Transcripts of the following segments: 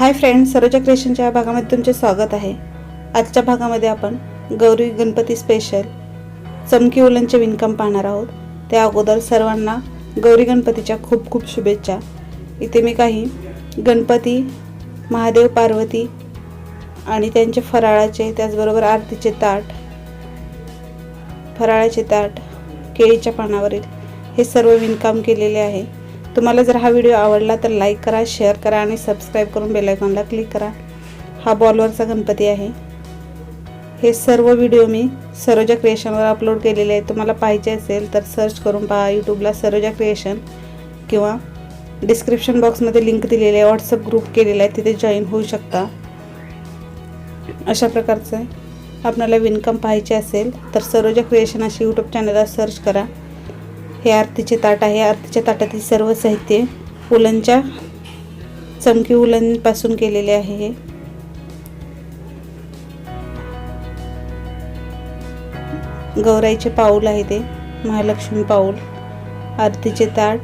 Hi friends Saroja क्रिएशनच्या या भागामध्ये तुमचे स्वागत आहे. आजच्या भागामध्ये आपण गौरी गणपती स्पेशल चमकी उलनचे विणकाम पाहणार आहोत. त्या अगोदर सर्वांना गौरी गणपतीच्या खूप खूप शुभेच्छा. इथे मी काही गणपती महादेव पार्वती आणि त्यांचे फराळाचे त्याचबरोबर आरतीचे ताट फराळाचे ताट केळीच्या पानावरील हे सर्व विणकाम केलेले आहे. तुम्हाला जर हा व्हिडिओ आवडला तर लाईक करा शेअर करा आणि सबस्क्राईब करून बेलायकॉनला क्लिक करा. हा बॉलवरचा गणपती आहे. हे सर्व व्हिडिओ मी सरोजा क्रिएशनवर अपलोड केलेले आहे तुम्हाला पाहिजे असेल तर सर्च करून पहा. यूट्यूबला सरोजा क्रिएशन किंवा डिस्क्रिप्शन बॉक्समध्ये लिंक दिलेली आहे. व्हॉट्सअप ग्रुप केलेला आहे. तिथे जॉईन होऊ शकता. अशा प्रकारचं आपल्याला विणकम पाहायचे असेल तर सरोजा क्रिएशन अशी यूट्यूब चॅनलला सर्च करा. हे आरतीचे ताट आहे. आरतीच्या ताटातील सर्व साहित्य उलनच्या चमकी उलनपासून केलेले आहे हे. गौराईचे पाऊल आहे ते. महालक्ष्मी पाऊल. आरतीचे ताट.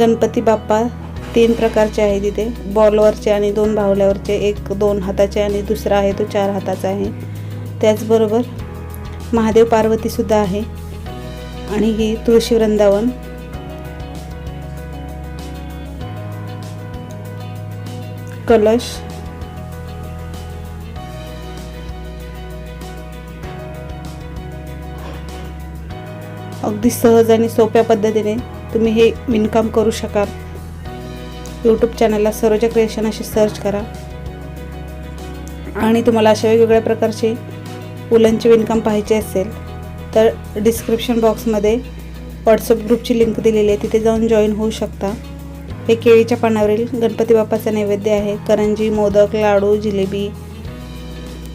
गणपती बाप्पा तीन प्रकारचे आहे तिथे बॉलवरचे आणि दोन बाहुल्यावरचे. एक दोन हाताचे आणि दुसरा आहे तो चार हाताचा आहे. त्याचबरोबर महादेव पार्वतीसुद्धा आहे. आणि ही तुळशी वृंदावन. कलश. अगदी सहज आणि सोप्या पद्धतीने तुम्ही हे विणकाम करू शकाल. यूट्यूब चॅनलला सरोजा क्रिएशन असे सर्च करा. आणि तुम्हाला अशा वेगवेगळ्या प्रकारचे उलनचे विणकाम पाहायचे असेल. तर डिस्क्रिप्शन बॉक्समध्ये व्हॉट्सअप ग्रुपची लिंक दिलेली आहे. तिथे जाऊन जॉईन होऊ शकता. हे केळीच्या पानावरील गणपती बाप्पाचा नैवेद्य आहे. करंजी मोदक लाडू जिलेबी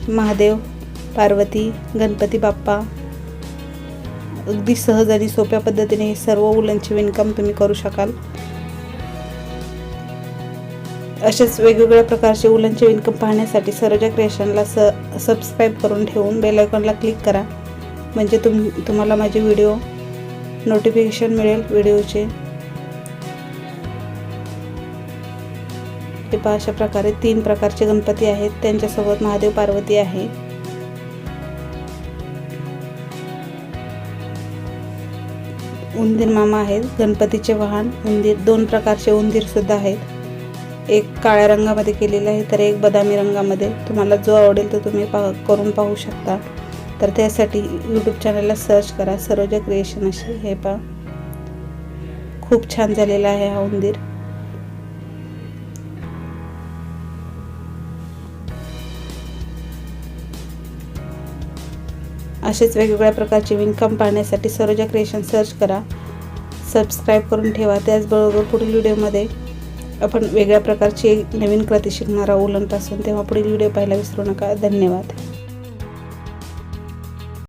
महादेव पार्वती गणपती बाप्पा. अगदी सहज आणि सोप्या पद्धतीने हे सर्व उलनचे विणकाम तुम्ही करू शकाल. असेच वेगवेगळ्या प्रकारचे उलनचे विणकम पाहण्यासाठी सरोजा क्रिएशनला स सबस्क्राईब करून ठेवून बेल आयकॉनला क्लिक करा. म्हणजे तुम तुम्हाला माझे व्हिडिओ नोटिफिकेशन मिळेल व्हिडिओचे. ते पहा अशा प्रकारे तीन प्रकारचे गणपती आहेत. त्यांच्यासोबत महादेव पार्वती आहे. उंदीर मामा आहेत गणपतीचे वाहन उंदीर दोन प्रकारचे उंदीर सुद्धा आहेत. एक काळ्या रंगामध्ये केलेलं आहे तर एक बदामी रंगामध्ये. तुम्हाला जो आवडेल तो तुम्ही पा करून पाहू शकता. तर त्यासाठी यूट्यूब चॅनलला सर्च करा. सरोजा क्रिएशन अशी. हे पा खूप छान झालेला आहे हा उंदीर. असेच वेगवेगळ्या प्रकारचे विणकाम पाहण्यासाठी सरोजा क्रिएशन सर्च करा. सबस्क्राईब करून ठेवा. त्याचबरोबर पुढील व्हिडिओमध्ये आपण वेगळ्या प्रकारची नवीन कृती शिकणारा उलनपासून तेव्हा पुढील व्हिडिओ पाहायला विसरू नका. धन्यवाद.